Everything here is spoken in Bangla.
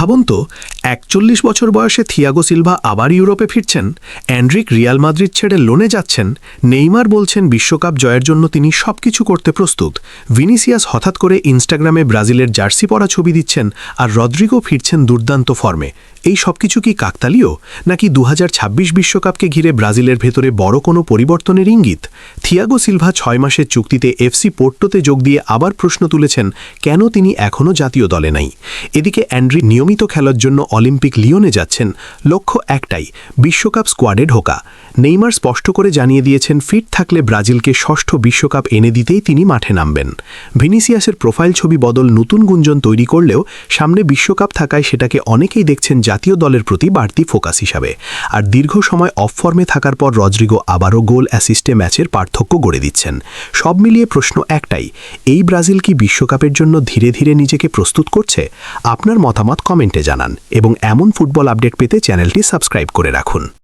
ভাবুন তো একচল্লিশ বছর বয়সে থিয়াগো সিলভা আবার ইউরোপে ফিরছেন। অ্যান্ড্রিক রিয়াল মাদ্রিদ ছেড়ে লোনে যাচ্ছেন। নেইমার বলছেন বিশ্বকাপ জয়ের জন্য তিনি সবকিছু করতে প্রস্তুত। ভিনিসিয়াস হঠাৎ করে ইনস্টাগ্রামে ব্রাজিলের জার্সি পরা ছবি দিচ্ছেন আর রদ্রিগো ফিরছেন দুর্দান্ত ফর্মে। এই সবকিছু কি কাকতালীয়? নাকি দু বিশ্বকাপকে ঘিরে ব্রাজিলের ভেতরে বড় কোনো পরিবর্তনের ইঙ্গিত? থিয়াগো সিলভা ছয় মাসের চুক্তিতে এফসি পোর্টোতে যোগ দিয়ে আবার প্রশ্ন তুলেছেন, কেন তিনি এখনও জাতীয় দলে নাই? এদিকে অ্যান্ড্রি নিয়মিত খেলার জন্য অলিম্পিক লিওনে যাচ্ছেন লক্ষ্য একটাই, বিশ্বকাপ স্কোয়াডে ঢোকা। নেইমার স্পষ্ট করে জানিয়ে দিয়েছেন, ফিট থাকলে ব্রাজিলকে ষষ্ঠ বিশ্বকাপ এনে দিতেই তিনি মাঠে নামবেন। ভিনিসিয়াসের প্রোফাইল ছবি বদল নতুন গুঞ্জন তৈরি করলেও সামনে বিশ্বকাপ থাকায় সেটাকে অনেকেই দেখছেন জাতীয় দলের প্রতি বাড়তি ফোকাস হিসাবে। আর দীর্ঘ সময় অফ ফর্মে থাকার পর রদ্রিগো আবারও গোল অ্যাসিস্টে ম্যাচের পার্থক্য গড়ে দিচ্ছেন। সব মিলিয়ে প্রশ্ন একটাই, এই ব্রাজিল কি বিশ্বকাপের জন্য ধীরে ধীরে নিজেকে প্রস্তুত করছে? আপনার মতামত কমেন্টে জানান। এবং এমন ফুটবল আপডেট পেতে চ্যানেলটি সাবস্ক্রাইব করে রাখুন।